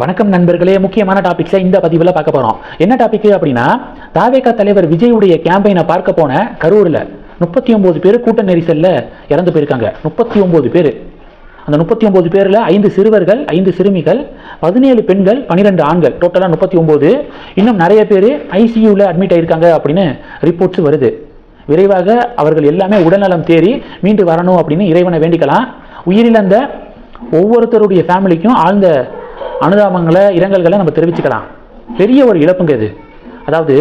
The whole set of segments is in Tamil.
வணக்கம் நண்பர்களே முக்கியமான டாபிக்ஸை இந்த பதிவில் பார்க்க போகிறோம் என்ன டாபிக் அப்படின்னா தாவேகா தலைவர் விஜயுடைய கேம்பெயினை பார்க்க போன கரூரில் முப்பத்தி ஒம்பது பேர் கூட்ட நெரிசலில் இறந்து போயிருக்காங்க. முப்பத்தி ஒம்பது பேர். அந்த முப்பத்தி ஒம்பது பேரில் ஐந்து சிறுவர்கள் ஐந்து சிறுமிகள் பதினேழு பெண்கள் பன்னிரெண்டு ஆண்கள். டோட்டலாக முப்பத்தி ஒம்பது இன்னும் நிறைய பேர் ஐசியூவில் அட்மிட் ஆயிருக்காங்க அப்படின்னு ரிப்போர்ட்ஸ் வருது. விரைவாக அவர்கள் எல்லாமே உடல்நலம் தேறி மீண்டு வரணும் அப்படின்னு இறைவனை வேண்டிக்கலாம். உயிரிழந்த ஒவ்வொருத்தருடைய ஃபேமிலிக்கும் ஆழ்ந்த அனுதாபங்களை இரங்கல்களை நம்ம தெரிவிச்சுக்கலாம். பெரிய ஒரு இழப்புங்க இது. அதாவது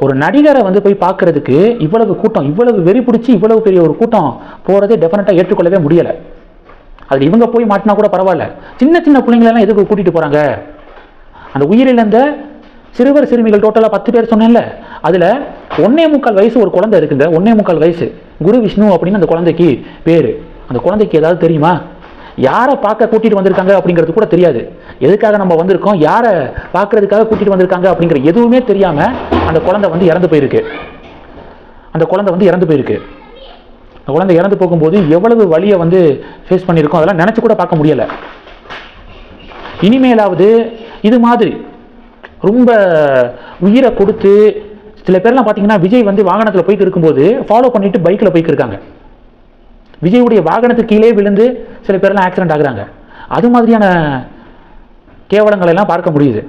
ஒரு நடிகரை வந்து போய் பார்க்கறதுக்கு இவ்வளவு கூட்டம் இவ்வளவு வெறி பிடிச்சி இவ்வளவு பெரிய ஒரு கூட்டம் போகிறதே டெஃபினட்டாக ஏற்றுக்கொள்ளவே முடியலை. அதில் இவங்க போய் மாட்டினா கூட பரவாயில்ல. சின்ன சின்ன பிள்ளைங்களெல்லாம் எதுக்கு கூட்டிகிட்டு போகிறாங்க அந்த உயிரிழந்த சிறுவர் சிறுமிகள் டோட்டலாக பத்து பேர் சொன்னேன்ல. அதில் ஒன்னே முக்கால் வயசு ஒரு குழந்தை இருக்குங்க. ஒன்னே முக்கால் வயசு. குரு விஷ்ணு அப்படின்னு அந்த குழந்தைக்கு பேர். அந்த குழந்தைக்கு ஏதாவது தெரியுமா? யாரை பார்க்க கூட்டிகிட்டு வந்திருக்காங்க அப்படிங்கிறது கூட தெரியாது. எதுக்காக நம்ம வந்திருக்கோம்? யாரை பார்க்கறதுக்காக கூட்டிகிட்டு வந்திருக்காங்க அப்படிங்கிற எதுவுமே தெரியாமல் அந்த குழந்தை வந்து இறந்து போயிருக்கு. அந்த குழந்தை வந்து இறந்து போயிருக்கு. அந்த குழந்தை இறந்து போகும்போது எவ்வளவு வழியை வந்து ஃபேஸ் பண்ணியிருக்கோம் அதெல்லாம் நினச்சி கூட பார்க்க முடியலை. இனிமேலாவது இது மாதிரி ரொம்ப உயிரை கொடுத்து சில பேர்லாம் பார்த்தீங்கன்னா விஜய் வந்து வாகனத்தில் போய்க்கு இருக்கும்போது ஃபாலோ பண்ணிட்டு பைக்கில் போய்க்கு இருக்காங்க. விஜயுடைய வாகனத்துக்கு கீழே விழுந்து சில பேர்லாம் ஆக்சிடென்ட் ஆகுறாங்க. அது மாதிரியான கேவலங்களை எல்லாம் பார்க்க முடியுது.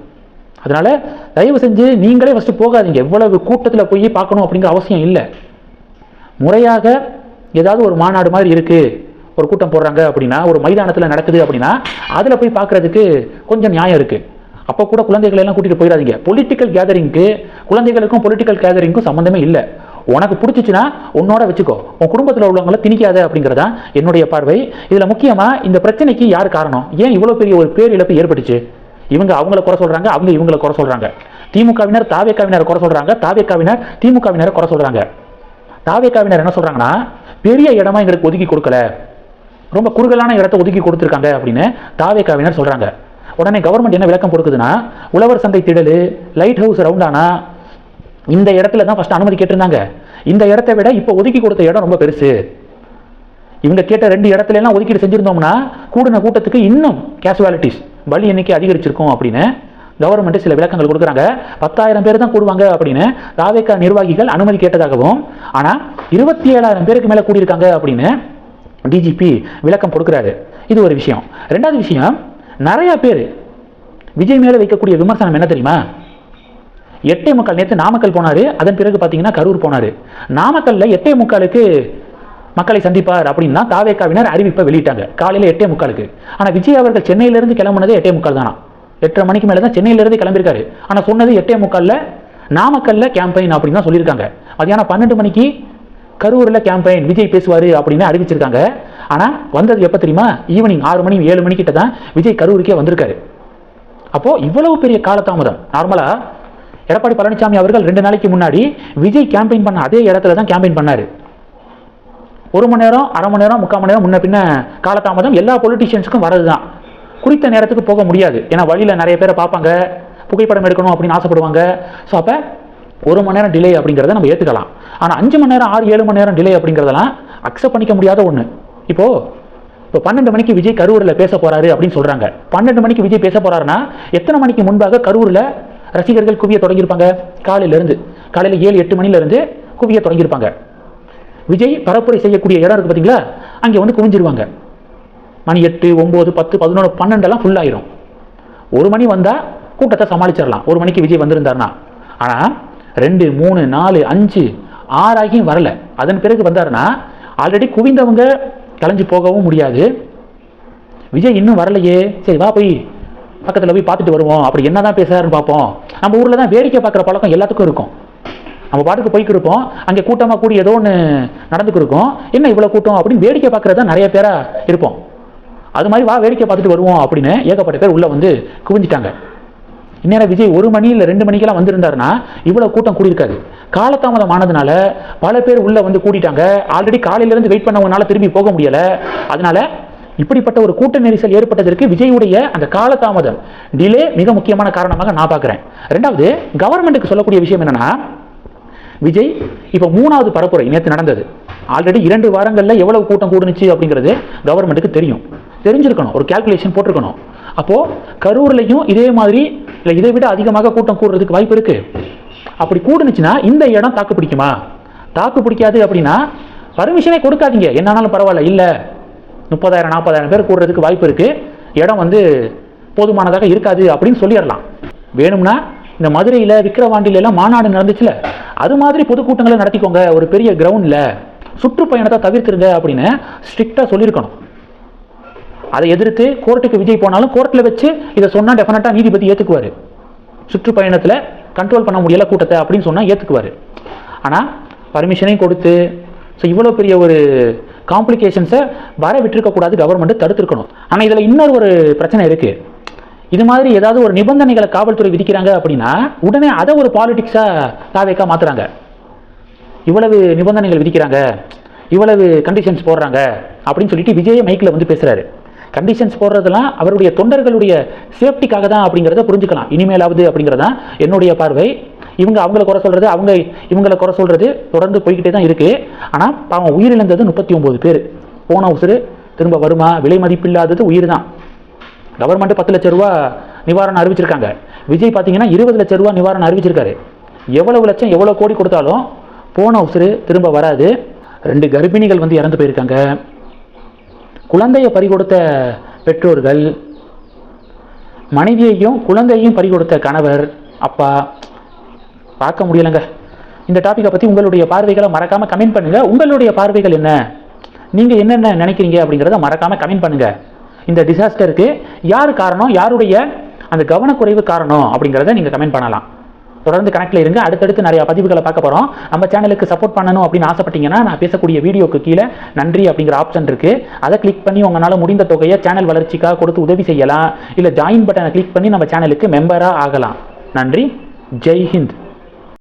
அதனால் தயவு செஞ்சு நீங்களே ஃபஸ்ட்டு போகாதீங்க. எவ்வளவு கூட்டத்தில் போய் பார்க்கணும் அப்படிங்கிற அவசியம் இல்லை. முறையாக ஏதாவது ஒரு மாநாடு மாதிரி இருக்குது ஒரு கூட்டம் போடுறாங்க அப்படின்னா ஒரு மைதானத்தில் நடக்குது அப்படின்னா அதில் போய் பார்க்குறதுக்கு கொஞ்சம் நியாயம் இருக்குது அப்போ கூட குழந்தைகளை எல்லாம் போயிடாதீங்க. பொலிட்டிக்கல் கேதரிங்க்கு குழந்தைகளுக்கும் பொலிட்டிக்கல் கேதரிங்க்கும் சம்மந்தமே இல்லை. உனக்கு பிடிச்சிச்சுன்னா உன்னோட வச்சுக்கோ. உன் குடும்பத்தில் உள்ளவங்கள திணிக்காத அப்படிங்கிறதா என்னுடைய பார்வை. இதில் முக்கியமாக இந்த பிரச்சனைக்கு யார் காரணம்? ஏன் இவ்வளோ பெரிய ஒரு பேர் இழப்பு ஏற்பட்டுச்சு? இவங்க அவங்கள குறை சொல்கிறாங்க அவங்க இவங்களை குறை சொல்கிறாங்க திமுகவினர் தாவேக்காவினர் குறை சொல்கிறாங்க தாவேக்காவினர் திமுகவினரை குறை சொல்கிறாங்க தாவேக்காவினர் என்ன சொல்கிறாங்கன்னா பெரிய இடமா எங்களுக்கு ஒதுக்கி கொடுக்கல. ரொம்ப குறுகலான இடத்த ஒதுக்கி கொடுத்துருக்காங்க அப்படின்னு தாவேக்காவினர் சொல்கிறாங்க உடனே கவர்மெண்ட் என்ன விளக்கம் கொடுக்குதுன்னா உழவர் சந்தை திடல் லைட் ஹவுஸ் ரவுண்டானா இந்த இடத்துல தான் ஃபஸ்ட் அனுமதி கேட்டிருந்தாங்க. இந்த இடத்த விட இப்போ ஒதுக்கி கொடுத்த இடம் ரொம்ப பெருசு. இவங்க கேட்ட ரெண்டு இடத்துல எல்லாம் ஒதுக்கீடு செஞ்சுருந்தோம்னா கூடின கூட்டத்துக்கு இன்னும் கேஷுவாலிட்டிஸ் பலி எண்ணிக்கை அதிகரிச்சிருக்கும் அப்படின்னு கவர்மெண்ட் சில விளக்கங்கள் கொடுக்குறாங்க. பத்தாயிரம் பேர் தான் கூடுவாங்க அப்படின்னு தாவேக்கா நிர்வாகிகள் அனுமதி கேட்டதாகவும் ஆனால் இருபத்தி ஏழாயிரம் பேருக்கு மேலே கூடியிருக்காங்க அப்படின்னு டிஜிபி விளக்கம் கொடுக்குறாரு. இது ஒரு விஷயம். ரெண்டாவது விஷயம் நிறையா பேர் விஜய் மேலே வைக்கக்கூடிய விமர்சனம் என்ன தெரியுமா? எட்டே முக்கால் நேற்று நாமக்கல் போனார். அதன் பிறகு பார்த்தீங்கன்னா கரூர் போனார். நாமக்கல்ல எட்டே முக்காலுக்கு மக்களை சந்திப்பார் அப்படின்னா தாவேக்காவினர் அறிவிப்பை வெளியிட்டாங்க. காலையில் எட்டே முக்காலுக்கு. ஆனால் விஜய் அவர்கள் சென்னையிலேருந்து கிளம்புனது எட்டே முக்கால் தானா? எட்டரை மணிக்கு மேலே தான் சென்னையிலேருந்து கிளம்பியிருக்காரு. ஆனால் சொன்னது எட்டே முக்காலில் நாமக்கல்ல கேம்பெயின் அப்படின்னு தான் சொல்லியிருக்காங்க. மதியானம் பன்னெண்டு மணிக்கு கரூரில் கேம்பெயின் விஜய் பேசுவார் அப்படின்னு அறிவிச்சிருக்காங்க. ஆனால் வந்தது எப்போ தெரியுமா? ஈவினிங் ஆறு மணி ஏழு மணிக்கிட்ட தான் விஜய் கரூருக்கே வந்திருக்காரு. அப்போது இவ்வளவு பெரிய காலதாமதம். நார்மலாக எடப்பாடி பழனிசாமி அவர்கள் ரெண்டு நாளைக்கு முன்னாடி விஜய் கேம்பெயின் பண்ண அதே இடத்துல தான் கேம்பெயின் பண்ணார். ஒரு மணி நேரம் அரை மணி நேரம் முக்கால் மணி நேரம் முன்ன பின்ன காலதாமதம் எல்லா பொலிட்டிஷியன்ஸுக்கும் வரது தான் குறித்த நேரத்துக்கு போக முடியாது. ஏன்னா வழியில் நிறைய பேரை பார்ப்பாங்க புகைப்படம் எடுக்கணும் அப்படின்னு ஆசைப்படுவாங்க. ஸோ அப்போ ஒரு மணி நேரம் டிலே அப்படிங்கிறத நம்ம ஏற்றுக்கலாம் ஆனால் அஞ்சு மணி நேரம் ஆறு ஏழு மணி நேரம் டிலே அப்படிங்கிறதெல்லாம் அக்செப்ட் பண்ணிக்க முடியாத ஒன்று இப்போது இப்போ பன்னெண்டு மணிக்கு விஜய் கரூரில் பேச போகிறாரு அப்படின்னு சொல்கிறாங்க பன்னெண்டு மணிக்கு விஜய் பேச போகிறாருன்னா எத்தனை மணிக்கு முன்பாக கரூரில் ரசிகர்கள் குவிய தொடங்கியிருப்பாங்க. காலையிலேருந்து காலையில் ஏழு எட்டு மணிலேருந்து குவிய தொடங்கியிருப்பாங்க. விஜய் பரப்புரை செய்யக்கூடிய இடம் இருக்குது பார்த்தீங்களா அங்கே வந்து குவிஞ்சிருவாங்க. மணி எட்டு ஒம்பது பத்து பதினொன்று பன்னெண்டெல்லாம் ஃபுல்லாயிரும் ஒரு மணி வந்தால் கூட்டத்தை சமாளிச்சிடலாம். ஒரு மணிக்கு விஜய் வந்திருந்தாருன்னா. ஆனால் ரெண்டு மூணு நாலு அஞ்சு ஆறாகியும் வரல. அதன் பிறகு வந்தாருன்னா ஆல்ரெடி குவிந்தவங்க கலைஞ்சு போகவும் முடியாது. விஜய் இன்னும் வரலையே. சரி வா போய் பக்கத்தில் போய் பார்த்துட்டு வருவோம். அப்படி என்னதான் பேசுகிறாருன்னு பார்ப்போம். நம்ம ஊரில் தான் வேடிக்கை பார்க்குற பழக்கம் எல்லாத்துக்கும் இருக்கும். நம்ம பாட்டுக்கு போய்க்கு இருப்போம். அங்கே கூட்டமாக கூடி ஏதோ ஒன்று நடந்துக்கிருக்கோம் என்ன இவ்வளோ கூட்டம் அப்படின்னு வேடிக்கை பார்க்குறது தான் நிறைய பேராக இருப்போம். அது மாதிரி வா வேடிக்கை பார்த்துட்டு வருவோம் அப்படின்னு ஏகப்பட்ட பேர் உள்ளே வந்து குவிஞ்சிட்டாங்க. இந்நேரம் விஜய் ஒரு மணி இல்லை ரெண்டு மணிக்கெல்லாம் வந்திருந்தாருன்னா இவ்வளோ கூட்டம் கூடியிருக்காது. காலதாமதம் ஆனதுனால பல பேர் உள்ளே வந்து கூட்டிட்டாங்க ஆல்ரெடி காலையிலேருந்து வெயிட் பண்ணவங்கனால திரும்பி போக முடியலை. அதனால இப்படிப்பட்ட ஒரு கூட்ட நெரிசல் ஏற்பட்டதற்கு விஜயுடைய அந்த காலதாமதம் டிலே மிக முக்கியமான காரணமாக நான் பார்க்குறேன். ரெண்டாவது கவர்மெண்ட்டுக்கு சொல்லக்கூடிய விஷயம் என்னன்னா விஜய் இப்போ மூணாவது பரப்புரை நேற்று நடந்தது. ஆல்ரெடி இரண்டு வாரங்களில் எவ்வளவு கூட்டம் கூடுனுச்சு அப்படிங்கிறது கவர்மெண்ட்டுக்கு தெரியும். தெரிஞ்சிருக்கணும் ஒரு கால்குலேஷன் போட்டிருக்கணும். அப்போது கரூர்லையும் இதே மாதிரி இல்லை இதை விட அதிகமாக கூட்டம் கூடுறதுக்கு வாய்ப்பு இருக்குது அப்படி கூடுனுச்சுன்னா இந்த இடம் தாக்கு பிடிக்குமா? தாக்கு பிடிக்காது அப்படின்னா பர்மிஷனே கொடுக்காதீங்க. என்னானாலும் பரவாயில்ல இல்லை. முப்பதாயிரம் நாற்பதாயிரம் பேர் கூடுறதுக்கு வாய்ப்பு இருக்குது இடம் வந்து போதுமானதாக இருக்காது அப்படின்னு சொல்லிடலாம். வேணும்னா இந்த மதுரையில் விக்கிரவாண்டியில எல்லாம் மாநாடு நடந்துச்சுல அது மாதிரி பொதுக்கூட்டங்களை நடத்திக்கோங்க ஒரு பெரிய கிரவுண்டில் சுற்றுப்பயணத்தை தவிர்த்துருங்க அப்படின்னு ஸ்ட்ரிக்டாக சொல்லியிருக்கணும். அதை எதிர்த்து கோர்ட்டுக்கு விஜய் போனாலும் கோர்ட்டில் வச்சு இதை சொன்னால் டெஃபினட்டாக நீதிபதி ஏற்றுக்குவார் சுற்றுப்பயணத்தில் கண்ட்ரோல் பண்ண முடியல கூட்டத்தை அப்படின்னு சொன்னால் ஏற்றுக்குவார் ஆனால் பர்மிஷனையும் கொடுத்து ஸோ இவ்வளோ பெரிய ஒரு காம்ப்ளிகேஷன்ஸை வர விட்டுருக்கக்கூடாது கவர்மெண்ட் தடுத்துருக்கணும். ஆனால் இதில் இன்னொரு ஒரு பிரச்சனை இருக்குது இது மாதிரி ஏதாவது ஒரு நிபந்தனைகளை காவல்துறை விதிக்கிறாங்க அப்படின்னா உடனே அதை ஒரு பாலிடிக்ஸாக தாவேக்கா மாற்றுறாங்க இவ்வளவு நிபந்தனைகள் விதிக்கிறாங்க. இவ்வளவு கண்டிஷன்ஸ் போடுறாங்க அப்படின்னு சொல்லிட்டு விஜய மைக்கில் வந்து பேசுகிறாரு கண்டிஷன்ஸ் போடுறதெல்லாம் அவருடைய தொண்டர்களுடைய சேஃப்டிக்காக தான் அப்படிங்கிறத புரிஞ்சுக்கலாம். இனிமேலாவது அப்படிங்கிறதான் என்னுடைய பார்வை. இவங்க அவங்கள குறை சொல்கிறது அவங்க இவங்களை குறை சொல்கிறது தொடர்ந்து போய்கிட்டே தான் இருக்குது ஆனால் பாவம் உயிரிழந்தது முப்பத்தி ஒம்பது பேர். போன உசுறு திரும்ப வருமா? விலை மதிப்பில்லாதது உயிர் தான் கவர்மெண்ட் பத்து லட்ச ரூபா நிவாரணம் அறிவிச்சிருக்காங்க. விஜய் பார்த்தீங்கன்னா இருபது லட்ச ரூபா நிவாரணம் அறிவிச்சிருக்காரு. எவ்வளவு லட்சம் எவ்வளோ கோடி கொடுத்தாலும் போன உசுறு திரும்ப வராது. ரெண்டு கர்ப்பிணிகள் வந்து இறந்து போயிருக்காங்க. குழந்தையை பறிகொடுத்த பெற்றோர்கள் மனைவியையும் குழந்தையையும் பறிகொடுத்த கணவர் அப்பா பார்க்க முடியலங்க. இந்த டாப்பிக்கை பற்றி உங்களுடைய பார்வைகளை மறக்காமல் கமெண்ட் பண்ணுங்கள் உங்களுடைய பார்வைகள் என்ன? நீங்கள் என்னென்ன நினைக்கிறீங்க அப்படிங்கிறத மறக்காமல் கமெண்ட் பண்ணுங்கள் இந்த டிசாஸ்டருக்கு யார் காரணம்? யாருடைய அந்த கவனக்குறைவு காரணம் அப்படிங்கிறத நீங்கள் கமெண்ட் பண்ணலாம். தொடர்ந்து கனெக்டில் இருங்க. அடுத்தடுத்து நிறைய பதிவுகளை பார்க்க போகிறோம் நம்ம சேனலுக்கு சப்போர்ட் பண்ணணும் அப்படின்னு ஆசைப்பட்டீங்கன்னா நான் பேசக்கூடிய வீடியோக்கு கீழே நன்றி அப்படிங்கிற ஆப்ஷன் இருக்குது அதை கிளிக் பண்ணி உங்களால் முடிந்த தொகையை சேனல் வளர்ச்சிக்காக கொடுத்து உதவி செய்யலாம். இல்லை ஜாயின் பட்டனை கிளிக் பண்ணி நம்ம சேனலுக்கு மெம்பராக ஆகலாம். நன்றி. ஜெய் ஹிந்த்.